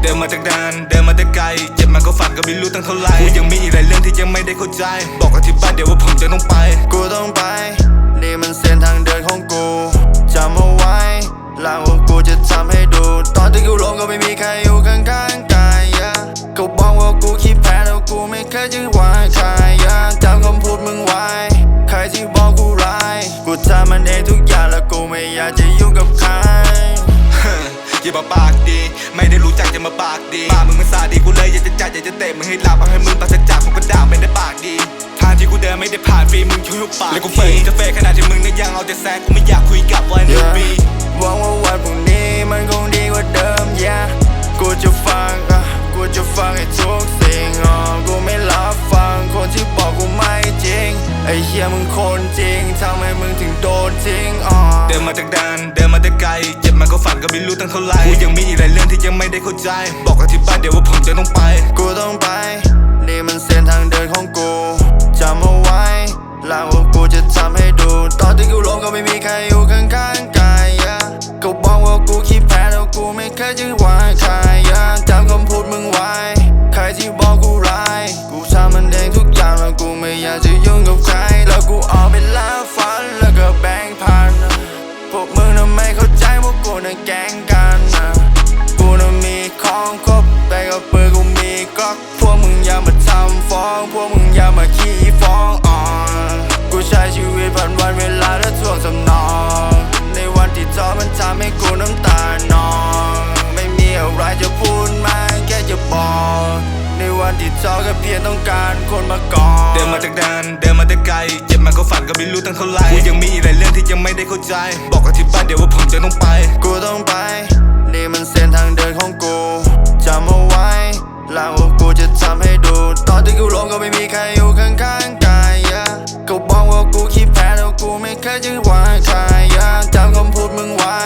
เดินมาแต่ไกลเจ็บมาก็ฝันก็ไม่รู้ตั้งเท่าไหร่กูยังมีอีกหลายเรื่องที่ยังไม่ได้เข้าใจ บอกกับที่บ้านเดี๋ยวว่าผมจะต้องไป กูต้องไป นี่มันเส้นทางเดินของกูจำเอาไว้ลังว่ากูจะทำให้ดู ตอนที่กูล้มก็ไม่มีใครอยู่ข้างๆกายเขาบอกว่ากูขี้แพ้แล้วกูไม่เคยจะวายใครจำคำพูดมึงไว้ ใครที่บอกกูร้าย กูทำมันเองทุก อย่ามาปากดี ไม่ได้รู้จักจะมาปากดีปากมึงมันซาดีกูเลยอยากจะจัดอยากจะเตะมึงให้หลับเอาให้มึงปราศจากของกระดาษไม่ได้ปากดีทางที่กูเดินไม่ได้ผ่านฟรีมึงช่วยหุบปากแล้วกูเฟยจะเฟยขนาดที่มึงเนี่ยยังเอาแต่แซงกูไม่อยากคุยกับวันนี้ Yeah บีหวังว่าวันพรุ่งนี้มัน ทำให้มึงถึงโดนทิ้งอะเดินมาจากดานเดินมาแต่ไกลเจ็บมาก็ฝันก็ไม่รู้ตั้งเท่าไหร่กูยังมีอีกหลายเรื่องที่ยังไม่ได้เข้าใจ บอกกับที่บ้านเดี๋ยวว่าผมจะต้องไป กูต้องไป นี่มันเส้นทางเดินของกูจำเอาไว้หลังว่ากูจะทำให้ดู ตอนที่กูล้มก็ไม่มีใครอยู่ข้างๆกายเขาบอกว่ากูขี้แพ้แล้วกูไม่เคยจะวายใครจำคำพูดมึงไว้ ใครที่บอกกูร้าย กูทำมันเองทุกอย่างแล้วกูไม่อยากจะยุ่งกับใคร แล้วกูออกไปแล้วันที่ท้อก็เพียงต้องการคนมาก่อนเดินมาจากแดนเดินมาแต่ไกลเจ็บมาก็ฝันก็ไม่รู้ตั้งเท่าไหร่กูยังมีอีกหลายเรื่องที่ยังไม่ได้เข้าใจ บอกกับที่บ้านเดี๋ยวว่าผมจะต้องไป กูต้องไป นี่มันเส้นทางเดินของกูจำเอาไว้แล้วกูจะทำให้ดู ตอนที่กูลงก็ไม่มีใครอยู่ข้างๆกาย yeah. ก็บอกว่ากูคิดแพ้แล้วกูไม่เคยจะวายใคร yeah. จำคำพูดมึงไว้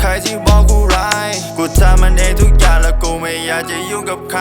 ใครที่บอกกูร้าย กูทำมันเองทุกอย่างแล้วกูไม่อยากจะยุ่งกับใคร